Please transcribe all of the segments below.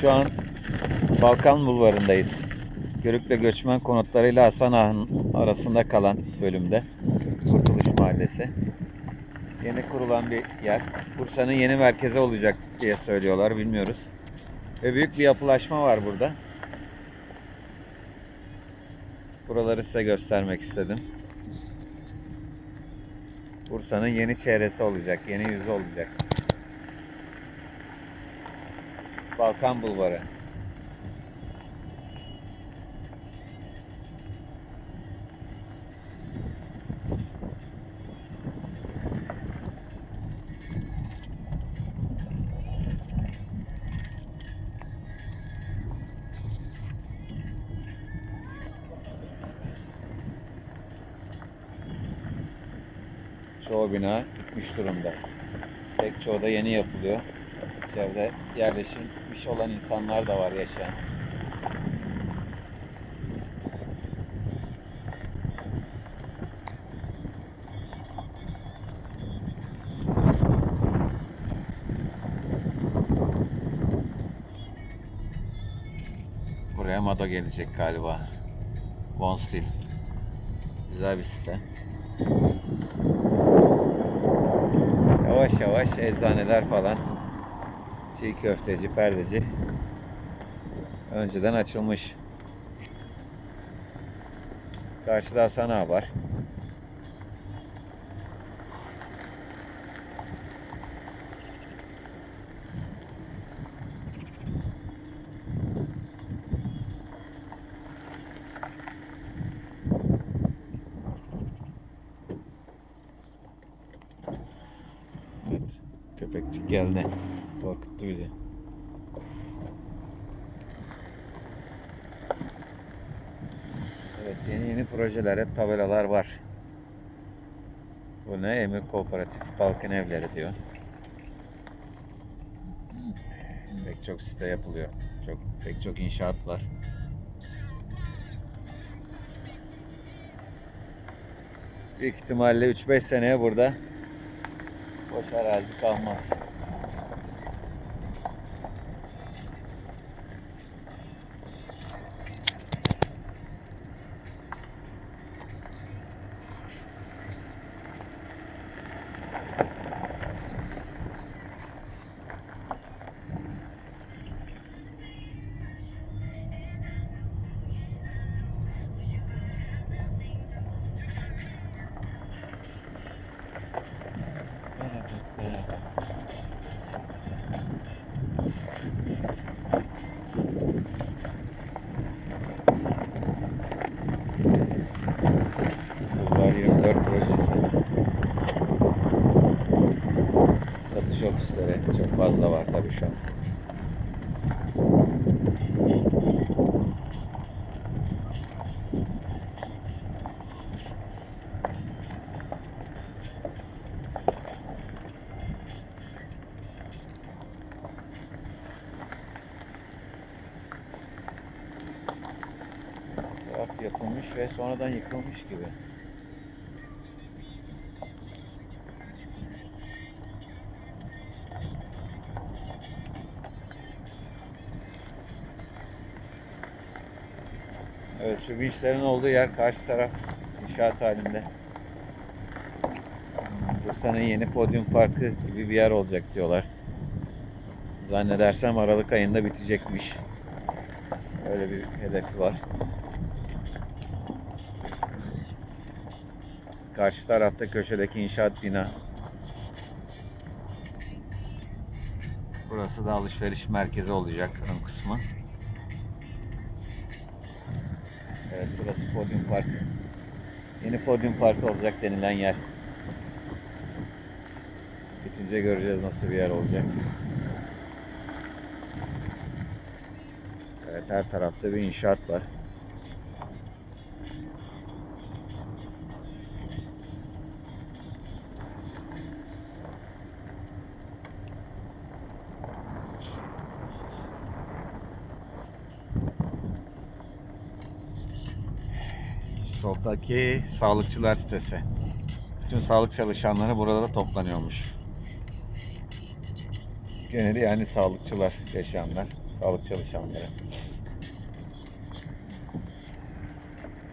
Şu an Balkan Bulvarı'ndayız. Görükle Göçmen Konutları ile Hasan Ağa'nın arasında kalan bölümde. Kurtuluş Mahallesi. Yeni kurulan bir yer. Bursa'nın yeni merkezi olacak diye söylüyorlar. Bilmiyoruz. Ve büyük bir yapılaşma var burada. Buraları size göstermek istedim. Bursa'nın yeni çehresi olacak, yeni yüzü olacak. Balkan Bulvarı. Çoğu bina bitmiş durumda. Pek çoğu da yeni yapılıyor. İçeride yerleşmiş olan insanlar da var yaşayan. Buraya Mado gelecek galiba. One Steel. Güzel bir site. Yavaş yavaş eczaneler falan. Çiğ köfteci, perdeci. Önceden açılmış. Karşıda Hasan Ağa var. Evet. Köpekçik geldi. Korkuttu bizi. Evet yeni yeni projeler hep tabelalar var. Bu ne? Emir Kooperatif Balkın Evleri diyor. Pek çok site yapılıyor. Çok pek çok inşaat var. Büyük ihtimalle 3-5 seneye burada boş arazi kalmaz. Ve sonradan yıkılmış gibi. Evet şu vinçlerin olduğu yer karşı taraf inşaat halinde. Bursa'nın yeni podyum parkı gibi bir yer olacak diyorlar. Zannedersem Aralık ayında bitecekmiş. Öyle bir hedefi var. Karşı tarafta köşedeki inşaat bina. Burası da alışveriş merkezi olacak ön kısmı. Evet burası Podyum Park. Yeni Podyum Park olacak denilen yer. Bitince göreceğiz nasıl bir yer olacak. Evet her tarafta bir inşaat var. Soldaki sağlıkçılar sitesi. Bütün sağlık çalışanları burada da toplanıyormuş. Geneli yani sağlıkçılar yaşayanlar. Sağlık çalışanları.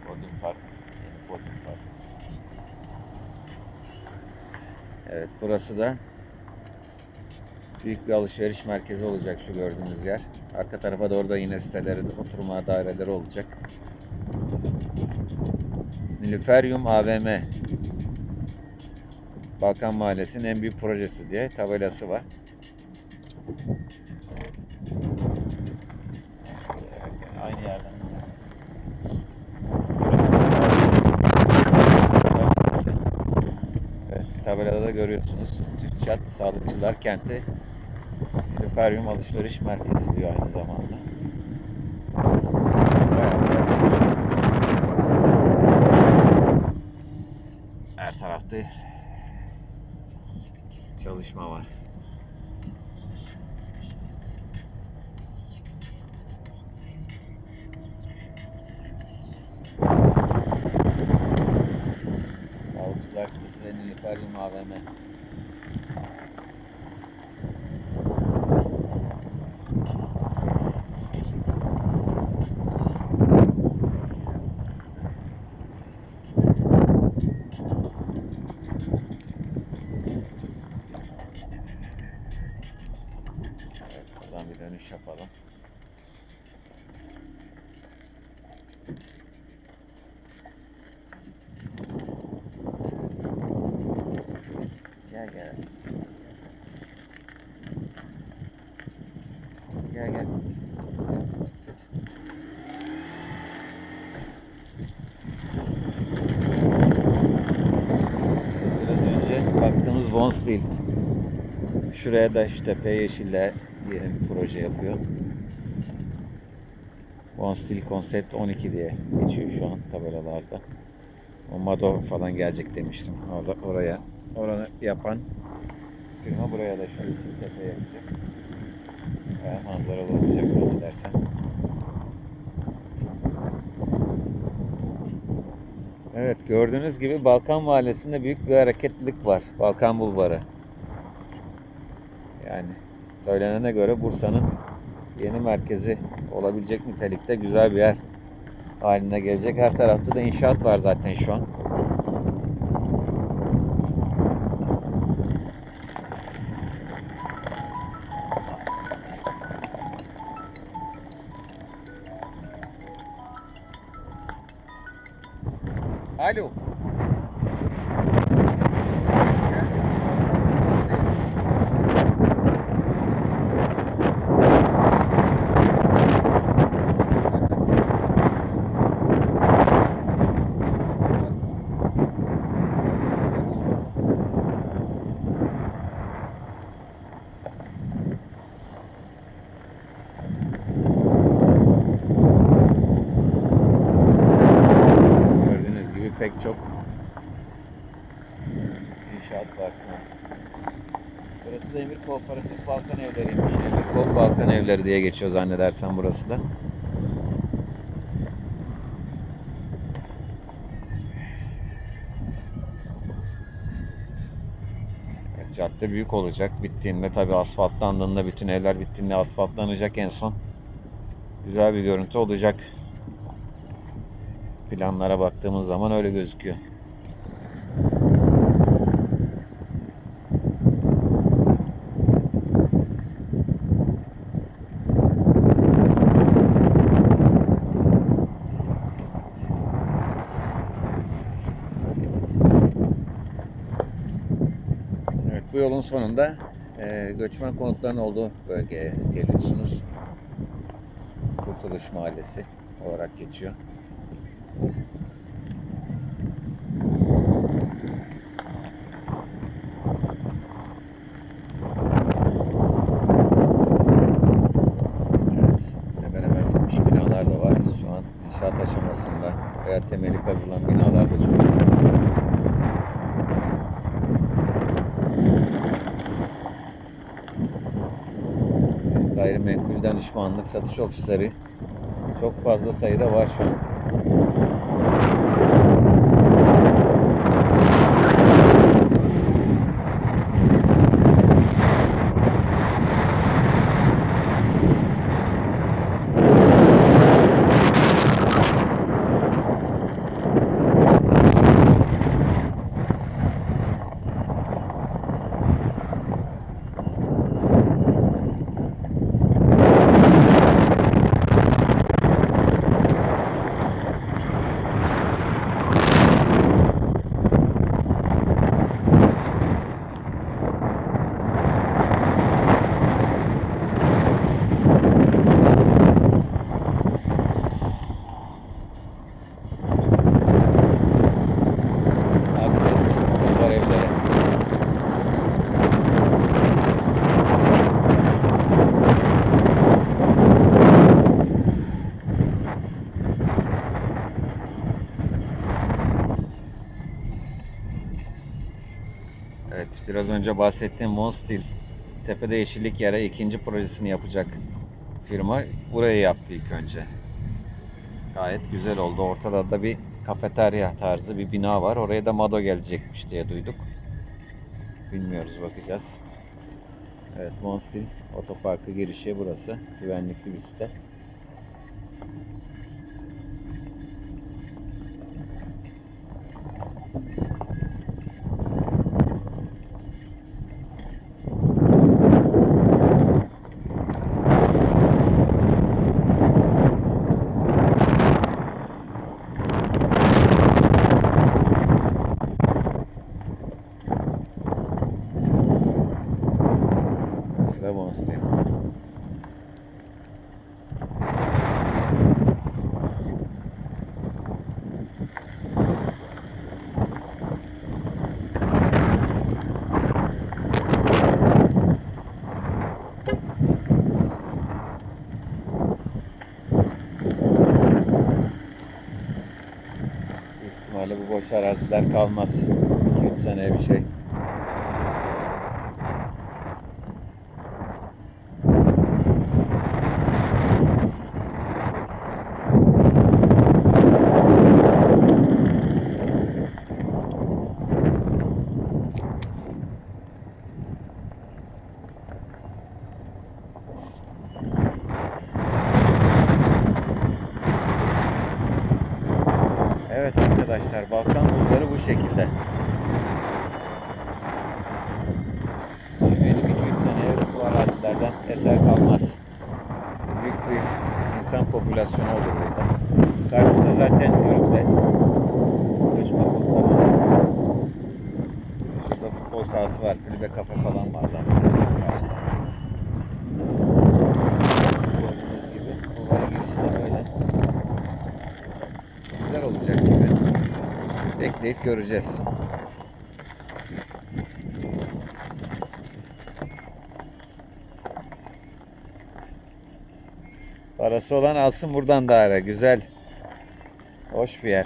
Podyum Park. Yeni Park. Evet burası da büyük bir alışveriş merkezi olacak şu gördüğünüz yer. Arka tarafa doğru da yine siteleri, oturma daireleri olacak. Nilüferyum AVM. Balkan Mahallesi'nin en büyük projesi diye tabelası var. Aynı yerden. Evet, tabelada da görüyorsunuz. TÜTÇAT Sağlıkçılar Kenti Nilüferyum Alışveriş Merkezi diyor aynı zamanda. Bayağı bir yer. Her tarafta çalışma var. Sağlıkçılar sitesi ve Nilüferyum AVM. Evet, buradan bir dönüş yapalım. Gel gel. Gel gel. Biraz önce baktığımız Von Steel. Şuraya da şu tepe yeşille yeni bir proje yapıyor. Von Steel Concept 12 diye geçiyor şu an tabelalarda. O Mado falan gelecek demiştim. Orada oraya oranı yapan firma buraya da şu yeşil tepe yapacak. Baya manzaralı olacak zannedersem. Evet gördüğünüz gibi Balkan Mahallesi'nde büyük bir hareketlilik var. Balkan Bulvarı. Yani söylenene göre Bursa'nın yeni merkezi olabilecek nitelikte güzel bir yer haline gelecek. Her tarafta da inşaat var zaten şu an. İnşaat an. Burası da Emir Kooperatif Balkan Evleriymiş. Emir Koop Balkan Evleri diye geçiyor zannedersem burası da. Evet, cadde büyük olacak. Bittiğinde tabi asfaltlandığında bütün evler bittiğinde asfaltlanacak en son. Güzel bir görüntü olacak. Planlara baktığımız zaman öyle gözüküyor. Evet bu yolun sonunda e, göçmen konutların olduğu bölgeye geliyorsunuz. Kurtuluş Mahallesi olarak geçiyor. Evet, hemen hemen bitmiş binalar da var. Şu an inşaat aşamasında veya temeli kazılan binalar da çok fazla. Gayrimenkul danışmanlık satış ofisleri çok fazla sayıda var şu an. Biraz önce bahsettiğim Monstil Tepede Yeşillik Yere ikinci projesini yapacak firma burayı yaptı ilk önce. Gayet güzel oldu. Ortada da bir kafeterya tarzı bir bina var. Oraya da Mado gelecekmiş diye duyduk. Bilmiyoruz bakacağız. Evet Monstil Otoparkı girişi burası. Güvenlikli bir site. Sıra Monstil. Büyük ihtimalle bu boş araziler kalmaz. 2-3 seneye bir şey. Evet arkadaşlar Balkan Bulvarı bu şekilde. Benim 2-3 seneye bu arazilerden eser kalmaz. Büyük bir insan popülasyonu olur burada. Karşısında zaten Görük'te göçmen kodlama. Şurada futbol sahası var. Kulübe kafe falan var da. Karşıda. Gördüğünüz gibi bulvara girişi de böyle güzel olacak gibi. Bekleyip göreceğiz. Parası olan alsın buradan da ara. Güzel. Hoş bir yer.